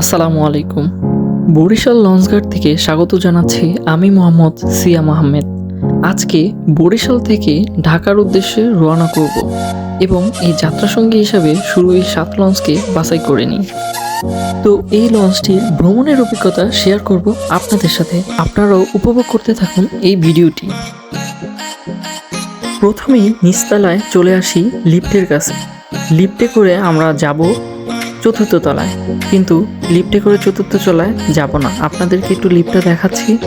আসসালামু আলাইকুম। বরিশাল লঞ্চঘাট থেকে স্বাগত জানাচ্ছি আমি মোহাম্মদ সিয়াম আহমেদ। আজকে বরিশাল থেকে ঢাকার উদ্দেশ্যে রওনা করব এবং এই যাত্রাসঙ্গী হিসাবে শুরু এই সাত লঞ্চকে বাছাই করে নিই। তো এই লঞ্চটির ভ্রমণের অভিজ্ঞতা শেয়ার করব আপনাদের সাথে। আপনারাও উপভোগ করতে থাকুন এই ভিডিওটি। প্রথমেই নিচতলায় চলে আসি লিফটের কাছে। লিফটে করে আমরা যাব চতুর্থ তলায়। কিন্তু লিফটে করে চতুর্থ তলায় যাব না। আপনাদেরকে একটু লিফটটা দেখাচ্ছি।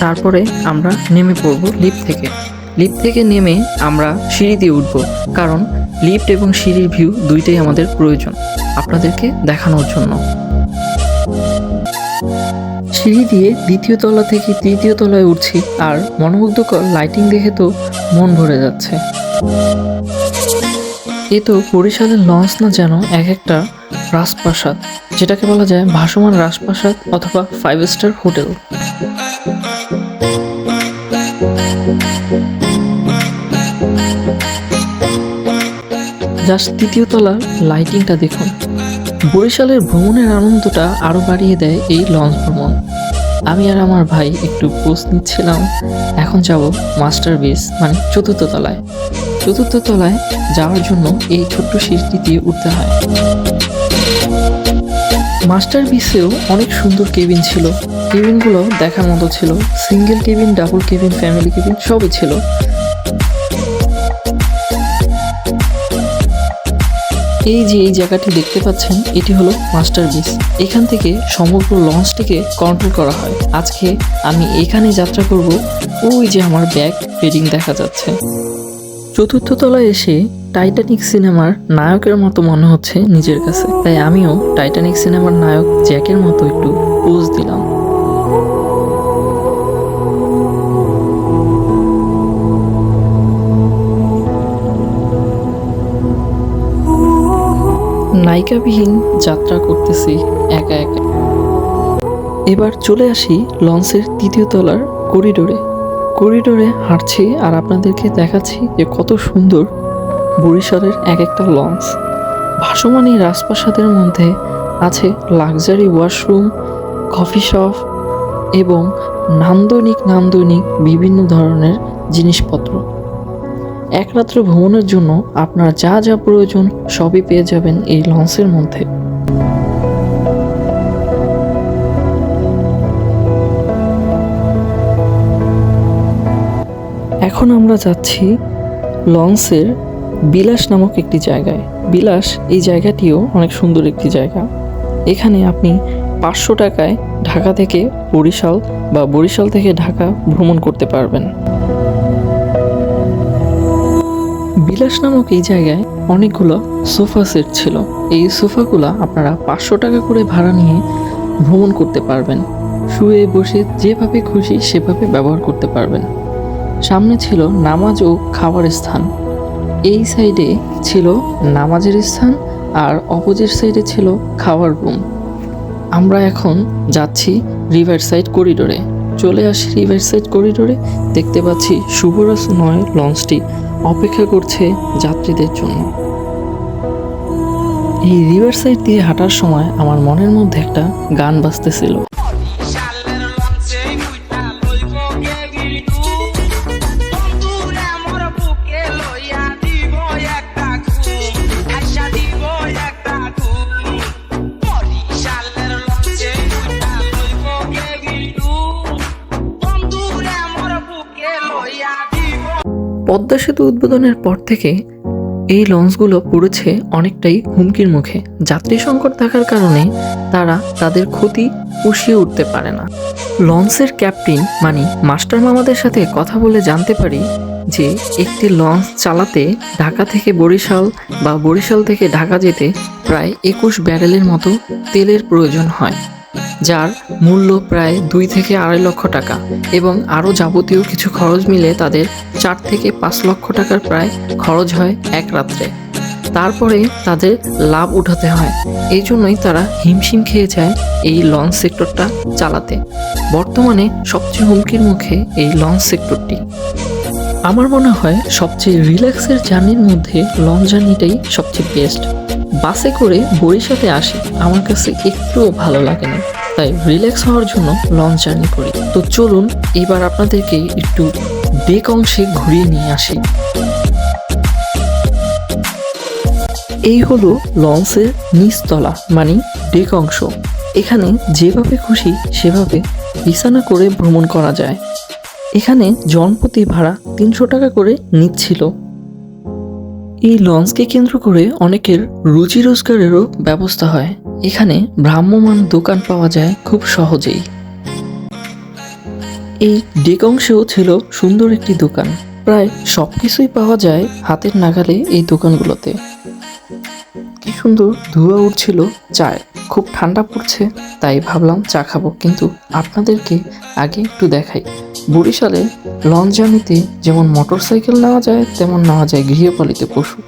তারপরে আমরা নেমে পড়ব লিফট থেকে। লিফট থেকে নেমে আমরা সিঁড়ি দিয়ে উঠব। কারণ লিফট এবং সিঁড়ির ভিউ দুইটাই আমাদের প্রয়োজন আপনাদেরকে দেখানোর জন্য। সিঁড়ি দিয়ে দ্বিতীয় তলা থেকে তৃতীয় তলায় উঠছি। আর মনোমুগ্ধকর লাইটিং দেখে তো মন ভরে যাচ্ছে। এ তো বরিশালের লঞ্চ না যেন এক একটা রাজপ্রাসাদ, যেটাকে বলা যায় ভাসমান রাজপ্রাসাদ অথবা ফাইভ স্টার হোটেল। জাস্ট তৃতীয় তলার লাইটিংটা দেখুন। বরিশালের ভ্রমণের আনন্দটা আরও বাড়িয়ে দেয় এই লঞ্চ ভ্রমণ। আমি আর আমার ভাই একটু পোস্ট নিচ্ছিলাম, এখন যাব মাস্টার বিচ মানে চতুর্থ তলায়। চতুর্থ তলায় যাওয়ার জন্য এই ছোট্ট সিঁড়িটি দিয়ে উঠতে হয়। মাস্টার বিচেও অনেক সুন্দর কেবিন ছিল। কেবিনগুলো দেখার মতো ছিল। Single cabin, double cabin, family cabin সবই ছিল। এই যে এই জায়গাটি দেখতে পাচ্ছেন, এটি হলো মাস্টার বিচ এখান থেকে সমগ্র লঞ্চটিকে কন্ট্রোল করা হয়। আজকে আমি এখানে যাত্রা করব। ওই যে আমার ব্যাগ পেডিং দেখা যাচ্ছে। চতুর্থ তলায় এসে টাইটানিক সিনেমার নায়কের মতো মনে হচ্ছে নিজের কাছে। তাই আমিও টাইটানিক সিনেমার নায়ক জ্যাকের মতো একটু পোজ দিলাম। নায়িকাবিহীন যাত্রা করতেছি একা একা। এবার চলে আসি লঞ্চের তৃতীয় তলার করিডোরে। করিডোরে হাঁটছি আর আপনাদেরকে দেখাচ্ছি যে কত সুন্দর বরিশালের এক একটা লঞ্চ। ভাসমান এই রাজপ্রাসাদের মধ্যে আছে লাক্সারি ওয়াশরুম কফি শপ এবং নান্দনিক নান্দনিক বিভিন্ন ধরনের জিনিসপত্র। এক রাত্র ভ্রমণের জন্য আপনার যা যা প্রয়োজন সবই পেয়ে যাবেন এই লঞ্চের মধ্যে। এখন আমরা যাচ্ছি লঞ্চের বিলাস নামক একটি জায়গায়। বিলাস, এই জায়গাটিও অনেক সুন্দর একটি জায়গা। এখানে আপনি পাঁচশো টাকায় ঢাকা থেকে বরিশাল বা বরিশাল থেকে ঢাকা ভ্রমণ করতে পারবেন। বিলাস নামক এই জায়গায় অনেকগুলো সোফা সেট ছিল। এই সোফাগুলো আপনারা পাঁচশো টাকা করে ভাড়া নিয়ে ভ্রমণ করতে পারবেন। শুয়ে বসে যেভাবে খুশি সেভাবে ব্যবহার করতে পারবেন। সামনে ছিল নামাজ ও খাবার স্থান। এই সাইডে ছিল নামাজের স্থান আর অপোজিট সাইডে ছিল খাওয়ার রুম। আমরা এখন যাচ্ছি রিভার সাইড করিডোরে। চলে আসি রিভার সাইড করিডোরে। দেখতে পাচ্ছি শুভরাজ নয় লঞ্চটি অপেক্ষা করছে যাত্রীদের জন্য। এই রিভার সাইড দিয়ে হাঁটার সময় আমার মনের মধ্যে একটা গান বাজতেছিল। পদ্মা সেতু উদ্বোধনের পর থেকে এই লঞ্চগুলো পড়েছে অনেকটাই হুমকির মুখে। যাত্রী সংকট থাকার কারণে তারা তাদের ক্ষতি পুষিয়ে উঠতে পারে না। লঞ্চের ক্যাপ্টেন মানে মাস্টার মামাদের সাথে কথা বলে জানতে পারি যে একটি লঞ্চ চালাতে ঢাকা থেকে বরিশাল বা বরিশাল থেকে ঢাকা যেতে প্রায় একুশ ব্যারেলের মতো তেলের প্রয়োজন হয়। যার মূল্য প্রায় দুই থেকে আড়াই লক্ষ টাকা এবং আরও যাবতীয় কিছু খরচ মিলে তাদের চার থেকে পাঁচ লক্ষ টাকার প্রায় খরচ হয় এক রাত্রে। তারপরে তাদের লাভ উঠাতে হয়। এই জন্যই তারা হিমশিম খেয়ে যায় এই লঞ্চ সেক্টরটা চালাতে। বর্তমানে সবচেয়ে হুমকির মুখে এই লঞ্চ সেক্টরটি। আমার মনে হয় সবচেয়ে রিল্যাক্সের জার্নির মধ্যে লঞ্চ জার্নিটাই সবচেয়ে বেস্ট। বাসে করে বরিশালে আসি। আমার কাছে একটুও ভালো লাগে না। তাই রিল্যাক্স হওয়ার জন্য লঞ্চ জার্নি করি। তো চলুন, এবার আপনাদেরকে একটু ডেক অংশে ঘুরিয়ে নিয়ে আসি। এই হলো লঞ্চের নিচতলা মানে ডেক অংশ। এখানে যেভাবে খুশি সেভাবে বিছানা করে ভ্রমণ করা যায়। এখানে জনপ্রতি ভাড়া তিনশো টাকা করে নিচ্ছিল। এই লঞ্চকে কেন্দ্র করে অনেকের রুচি রোজগারেরও ব্যবস্থা হয়। এখানে ভ্রাম্যমান দোকান পাওয়া যায় খুব সহজেই। এই ডেক অংশেও ছিল সুন্দর একটি দোকান। প্রায় সব কিছুই পাওয়া যায় হাতের নাগালে এই দোকানগুলোতে। কি সুন্দর ধোঁয়া উঠছিল চায়। খুব ঠান্ডা পড়ছে, তাই ভাবলাম চা খাব। কিন্তু আপনাদেরকে আগে একটু দেখাই। বরিশালে লঞ্চ জার্নিতে যেমন মোটরসাইকেল নেওয়া যায়, তেমন নেওয়া যায় গৃহপালিত পশু।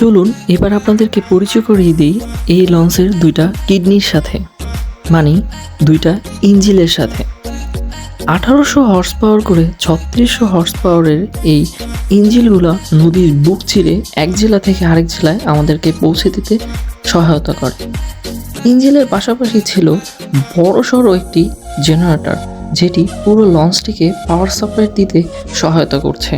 চলুন, এবার আপনাদেরকে পরিচয় করিয়ে দিই এই লঞ্চের দুইটা কিডনির সাথে। মানে দুইটা ইঞ্জিলের সাথে। আঠারোশো হর্স পাওয়ার করে ছত্রিশশো হর্স পাওয়ারের এই ইঞ্জিনগুলো নদীর বুক চিরে এক জেলা থেকে আরেক জেলায় আমাদেরকে পৌঁছে দিতে সহায়তা করে। ইঞ্জিনের পাশাপাশি ছিল বড় সড়ো একটি জেনারেটর, যেটি পুরো লঞ্চটিকে পাওয়ার সাপ্লাই দিতে সহায়তা করছে।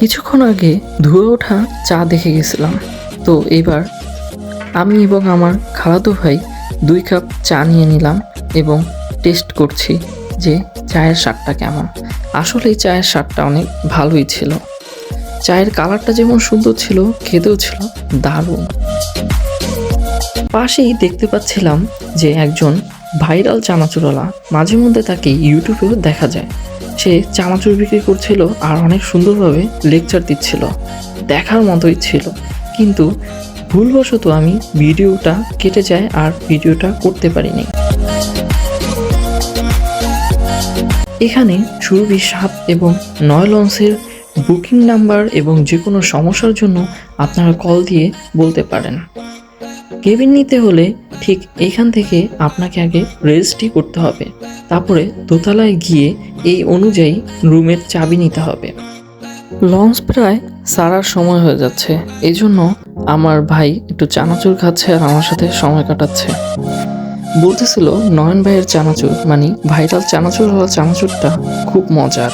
কিছুক্ষণ আগে ধুয়ে ওঠা চা দেখে গেছিলাম। তো এবার আমি এবং আমার খালাতো ভাই দুই কাপ চা নিয়ে নিলাম এবং টেস্ট করছি যে চায়ের স্বাদটা কেমন। আসলে চায়ের স্বাদটা অনেক ভালোই ছিল। চায়ের কালারটা যেমন সুন্দর ছিল, খেতেও ছিল দারুণ। পাশেই দেখতে পাচ্ছিলাম যে একজন ভাইরাল চানাচুরওয়ালা মাঝে মধ্যে তাকে ইউটিউবেও দেখা যায়। সে চানাচুর বিক্রি করছিল আর অনেক সুন্দরভাবে লেকচার দিচ্ছিল। দেখার মতোই ছিল। কিন্তু ভুলবশত আমি ভিডিওটা কেটে যায় আর ভিডিওটা করতে পারিনি। এখানে সুরভি সাত এবং নয় লঞ্চের বুকিং নাম্বার এবং যে কোনো সমস্যার জন্য আপনারা কল দিয়ে বলতে পারেন। কেবিন নিতে হলে ঠিক এখান থেকে আপনাকে আগে রেজিস্ট্রি করতে হবে। তারপরে দোতলায় গিয়ে এই অনুযায়ী রুমের চাবি নিতে হবে। লঞ্চ প্রায় সারার সময় হয়ে যাচ্ছে। এই জন্য আমার ভাই একটু চানাচুর খাচ্ছে আর আমার সাথে সময় কাটাচ্ছে। বলতেছিল নয়ন ভাইয়ের চানাচুর মানে ভাইরাল চানাচুর হওয়া চানাচুরটা খুব মজার।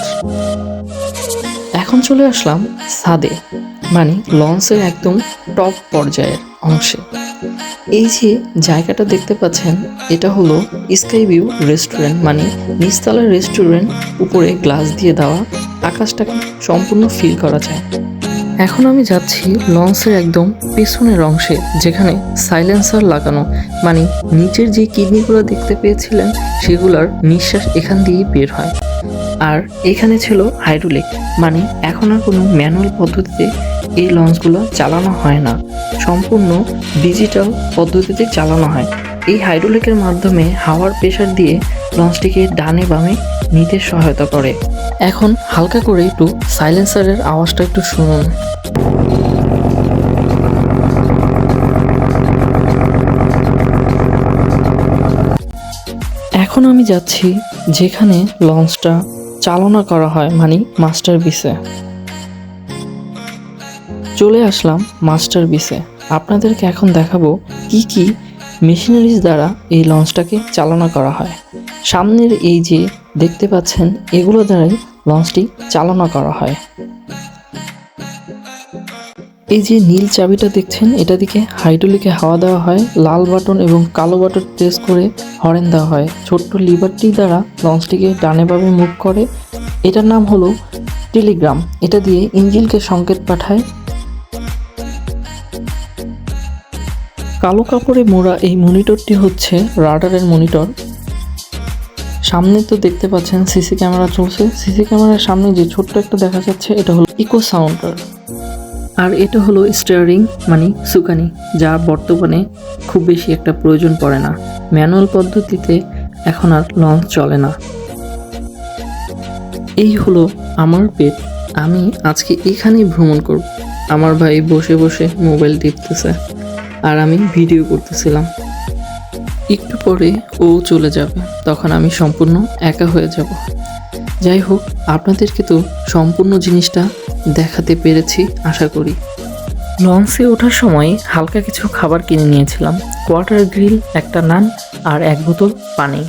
এখন চলে আসলাম সাদে মানে লঞ্চের একদম টপ পর্যায়ের অংশে। এই যে জায়গাটা দেখতে পাচ্ছেন, এটা হলো স্কাই ভিউ রেস্টুরেন্ট মানে নিচতলার রেস্টুরেন্ট, উপরে গ্লাস দিয়ে দেওয়া, আকাশটাকে সম্পূর্ণ ফিল করা যায়। এখন আমি যাচ্ছি লঞ্চের একদম পেছনের অংশে, যেখানে সাইলেন্সার লাগানো মানে নিচের যে কিডনিগুলো দেখতে পেয়েছিলেন, সেগুলোর নিঃশ্বাস এখান দিয়েই বের হয়। আর এখানে ছিল হাইড্রোলিক মানে এখন আর কোনো ম্যানুয়াল পদ্ধতিতে এই লঞ্চগুলো চালানো হয় না। সম্পূর্ণ ডিজিটাল পদ্ধতিতে চালানো হয়। এই হাইড্রোলিকের মাধ্যমে হাওয়ার প্রেশার দিয়ে লঞ্চটিকে ডানে বামে নিতে সহায়তা করে। এখন হালকা করে একটু সাইলেন্সারের আওয়াজটা একটু শুনুন। এখন আমি যাচ্ছি যেখানে লঞ্চটা চালনা করা হয় মানে মাস্টার বিসে চলে আসলাম মাস্টার বিসে আপনাদেরকে এখন দেখাবো কি কি মেশিনারিজ দ্বারা এই লঞ্চটাকে চালনা করা হয়। সামনের এই যে দেখতে পাচ্ছেন, এগুলো দ্বারাই লঞ্চটি চালনা করা হয়। এই যে নীল চাবিটা দেখছেন, এটা দিকে হাইড্রোলিকে হাওয়া দেওয়া হয়, লাল বাটন এবং কালো বাটন প্রেস করে হরেন দেওয়া হয়। ছোট্ট লিভারটি দ্বারা লঞ্চটিকে ডানে বামে মুভ করে। এটার নাম হলো টেলিগ্রাম। এটা দিয়ে ইঞ্জিনকে সংকেত পাঠায়। কালো কাপড়ে মোড়া এই মনিটরটি হচ্ছে রাডারের মনিটর। সামনে তো দেখতে পাচ্ছেন সিসি ক্যামেরা চলছে। সিসি ক্যামেরার সামনে যে ছোট্ট একটা দেখা যাচ্ছে, এটা হলো ইকো সাউন্ডার। আর এটা হলো স্টিয়ারিং মানে সুকানি, যা বর্তমানে খুব বেশি একটা প্রয়োজন পড়ে না। ম্যানুয়াল পদ্ধতিতে এখন আর লঞ্চ চলে না। এই হলো আমার পেট। আমি আজকে এখানেই ভ্রমণ করব। আমার ভাই বসে বসে মোবাইল টিপতেছে। আর আমি ভিডিও করতেছিলাম। একটু পরে ও চলে যাবে। তখন আমি সম্পূর্ণ একা হয়ে যাব। যাই হোক, আপনাদেরকে তো সম্পূর্ণ জিনিসটা দেখাতে পেরেছি, আশা করি। লঞ্চে ওঠার সময় হালকা কিছু খাবার কিনে নিয়েছিলাম। কোয়ার্টার গ্রিল, একটা নান আর এক বোতল পানি।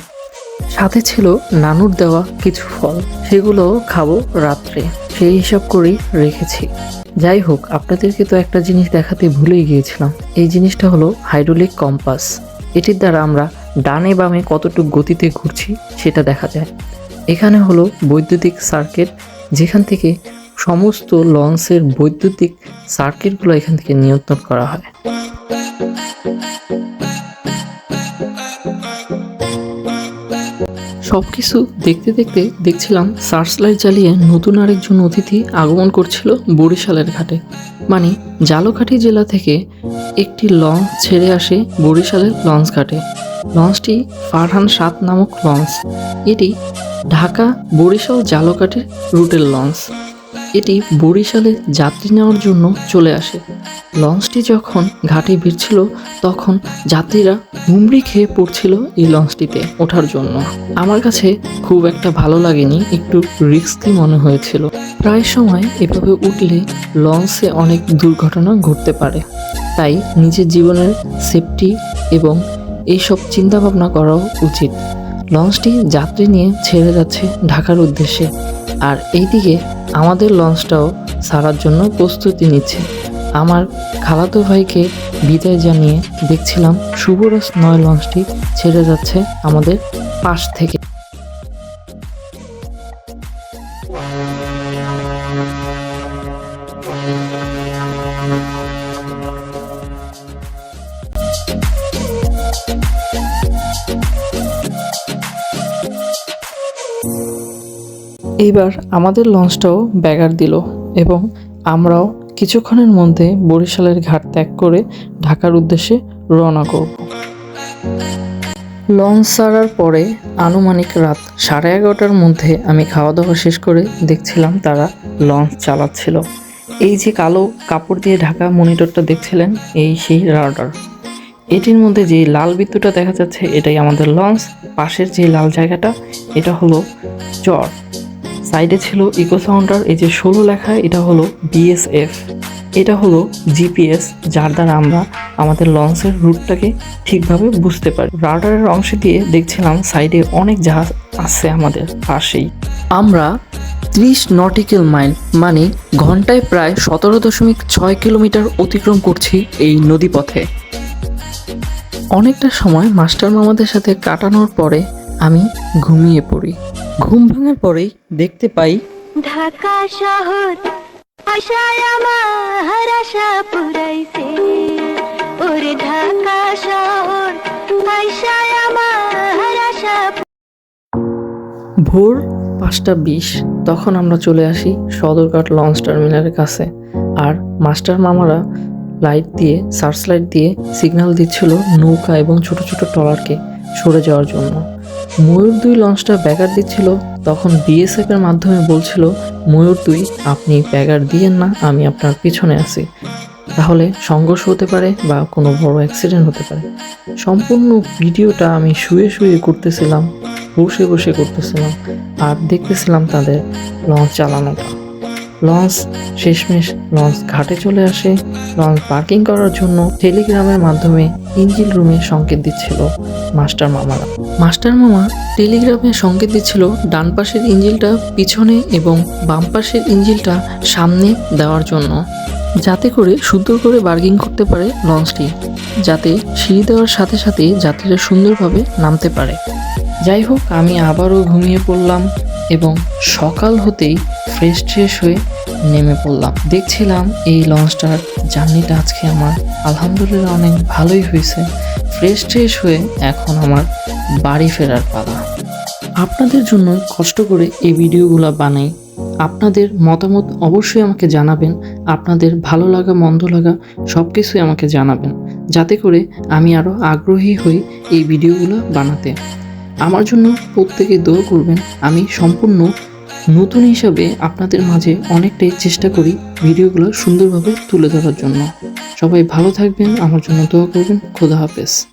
সাথে ছিল নানুর দেওয়া কিছু ফল। সেগুলো খাব রাত্রে। সেই হিসাব করেই রেখেছি। যাই হোক, আপনাদেরকে তো একটা জিনিস দেখাতে ভুলেই গিয়েছিলাম। এই জিনিসটা হলো হাইড্রোলিক কম্পাস। এটির দ্বারা আমরা ডানে বামে কতটুকু গতিতে ঘুরছি সেটা দেখা যায়। এখানে হলো বৈদ্যুতিক সার্কিট যেখান থেকে সমস্ত লঞ্চের বৈদ্যুতিক সার্কিটগুলো এখান থেকে নিয়ন্ত্রণ করা হয়। সবকিছু দেখতে দেখতে দেখছিলাম সার্চ লাইট জ্বালিয়ে নতুন আরেকজন অতিথি আগমন করছিল বরিশালের ঘাটে। মানে জালকাঠি জেলা থেকে একটি লঞ্চ ছেড়ে আসে বরিশালের লঞ্চ ঘাটে। লঞ্চটি ফারহান সাত নামক লঞ্চ। এটি ঢাকা বরিশাল জালকাঠির রুটের লঞ্চ। এটি বরিশালে যাত্রী নেওয়ার জন্য চলে আসে। লঞ্চটি যখন ঘাটে ভিড়ছিল, তখন যাত্রীরা হুমড়ি খেয়ে পড়ছিল এই লঞ্চটিতে ওঠার জন্য। আমার কাছে খুব একটা ভালো লাগেনি, একটু রিস্কি মনে হয়েছিল। প্রায় সময় এভাবে উঠলে লঞ্চে অনেক দুর্ঘটনা ঘটতে পারে। তাই নিজের জীবনের সেফটি এবং এইসব চিন্তাভাবনা করাও উচিত। লঞ্চটি যাত্রী নিয়ে ছেড়ে যাচ্ছে ঢাকার উদ্দেশ্যে। আর এইদিকে আমাদের লঞ্চটাও সারার জন্য প্রস্তুতি নিচ্ছে। আমার খালাতো ভাইকে বিদায় জানিয়ে দেখছিলাম শুভরস নয় লঞ্চটি ছেড়ে যাচ্ছে আমাদের পাশ থেকে। এইবার আমাদের লঞ্চটাও ব্যাগার দিল এবং আমরাও কিছুক্ষণের মধ্যে বরিশালের ঘাট ত্যাগ করে ঢাকার উদ্দেশ্যে রওনা করব। লঞ্চ ছাড়ার পরে আনুমানিক রাত সাড়ে এগারোটার মধ্যে আমি খাওয়া দাওয়া শেষ করে দেখছিলাম তারা লঞ্চ চালাচ্ছিল। এই যে কালো কাপড় দিয়ে ঢাকা মনিটরটা দেখছিলেন, এই সেই রাডার। এটির মধ্যে যে লাল বিদ্যুৎটা দেখা যাচ্ছে, এটাই আমাদের লঞ্চ। পাশের যে লাল জায়গাটা, এটা হলো চর। সাইডে ছিল ইকো সাউন্ডার এই যে ষোলো লেখা, এটা হলো বিএসএফ এটা হলো জিপিএস যার দ্বারা আমরা আমাদের লঞ্চের রুটটাকে ঠিকভাবে বুঝতে পারি। রাডারের অংশ দিয়ে দেখছিলাম সাইডে অনেক জাহাজ আছে আমাদের পাশেই। আমরা ত্রিশ নটিক্যাল মাইল মানে ঘন্টায় প্রায় সতেরো দশমিক ছয় কিলোমিটার অতিক্রম করছি এই নদীপথে। অনেকটা সময় মাস্টার মামাদের সাথে কাটানোর পরে আমি ঘুমিয়ে পড়ি। ঘুম ভাঙার পরেই দেখতে পাই ঢাকা শহর আশায় আমার আশা পুরাইছে। ওরে ঢাকা শহর আশায় আমার আশা ভোর পাঁচটা বিশ তখন আমরা চলে আসি সদরঘাট লঞ্চ টার্মিনালের কাছে। আর মাস্টার মামারা লাইট দিয়ে সার্চ লাইট দিয়ে সিগন্যাল দিচ্ছিল নৌকা এবং ছোট ছোট ট্রলারকে সরে যাওয়ার জন্য। ময়ূর দুই লঞ্চটা ব্যাগার দিচ্ছিল, তখন বিএসএফ এর মাধ্যমে বলছিল, ময়ূর দুই আপনি ব্যাগার দিয়েন না, আমি আপনার পিছনে আছি। তাহলে সংঘর্ষ হতে পারে বা কোনো বড় অ্যাক্সিডেন্ট হতে পারে। সম্পূর্ণ ভিডিওটা আমি শুয়ে শুয়ে করতেছিলাম, বসে বসে করতেছিলাম, আর দেখতেছিলাম তাদের লঞ্চ চালানোটা। লঞ্চ, শেষমেশ লঞ্চ ঘাটে চলে আসে। লঞ্চ পার্কিং করার জন্য টেলিগ্রামের মাধ্যমে ইঞ্জিন রুমে সংকেত দিচ্ছিল মাস্টার মামারা মাস্টার মামা টেলিগ্রামে সংকেত দিচ্ছিল ডান পাশের ইঞ্জিনটা পিছনে এবং বাম পাশের ইঞ্জিলটা সামনে দেওয়ার জন্য, যাতে করে সুন্দর করে বার্গিং করতে পারে লঞ্চটি, যাতে সিঁড়ি দেওয়ার সাথে সাথে যাত্রীরা সুন্দরভাবে নামতে পারে। যাই হোক, আমি আবারও ঘুমিয়ে পড়লাম। এবং সকাল হতেই ফ্রেশ ট্রেশ হয়ে নেমে পড়লাম। দেখছিলাম এই লঞ্চটার জার্নিটা আজকে আমার আলহামদুলিল্লাহ অনেক ভালোই হয়েছে। ফ্রেশ ট্রেশ হয়ে এখন আমার বাড়ি ফেরার পালা। আপনাদের জন্য কষ্ট করে এই ভিডিওগুলো বানাই। আপনাদের মতামত অবশ্যই আমাকে জানাবেন। আপনাদের ভালো লাগা, মন্দ লাগা সব কিছুই আমাকে জানাবেন। যাতে করে আমি আরও আগ্রহী হই এই ভিডিওগুলো বানাতে। আমার জন্য প্রত্যেকে দোয়া করবেন। আমি সম্পূর্ণ নতুন হিসাবে আপনাদের মাঝে অনেকটাই চেষ্টা করি ভিডিওগুলো সুন্দরভাবে তুলে ধরার জন্য। সবাই ভালো থাকবেন, আমার জন্য দোয়া করবেন। খোদা হাফেজ।